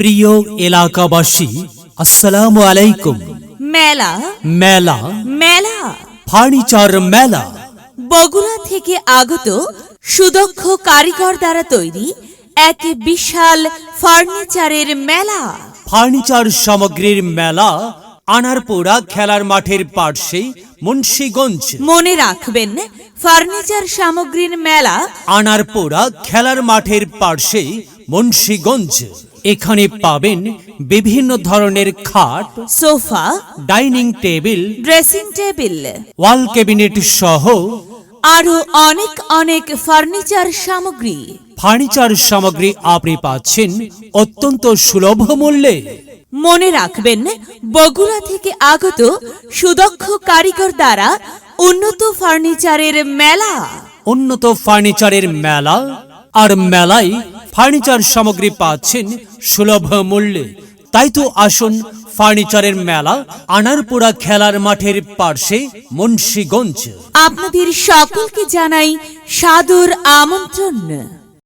প্রিয় এলাকাবাসী আসসালাম আলাইকুম। মেলা। মেলা। মেলা। ফার্নিচার মেলা। বগুড়া থেকে আগত সুদক্ষ কারিগর দ্বারা তৈরি এক বিশাল ফার্নিচারের মেলা। ফার্নিচার সামগ্রীর মেলা আনারপোড়া খেলার মাঠের পার্শ্বে মুন্সীগঞ্জ। মনে রাখবেন ফার্নিচার সামগ্রীর মেলা আনারপোড়া খেলার মাঠের পার্শ্বে মুন্সীগঞ্জ। এখানে পাবেন বিভিন্ন ধরনের খাট sofa dining table dressing table wall cabinet সহ আরও অনেক অনেক ফার্নিচার সামগ্রী। ফার্নিচার সামগ্রী আপনি পাচ্ছেন অত্যন্ত সুলভ মূল্যে। মনে রাখবেন বগুড়া থেকে আগত সুদক্ষ কারিগর দ্বারা উন্নত ফার্নিচারের মেলা। উন্নত ফার্নিচারের মেলা আর মেলায় ফার্নিচার সামগ্রী পাচ্ছেন সুলভ মূল্যে। তাই তো আসুন ফার্নিচারের মেলা আনারপুরা খেলার মাঠের পার্শ্বে মুন্সীগঞ্জ। আপনাদের সকলকে জানাই সাদর আমন্ত্রণ।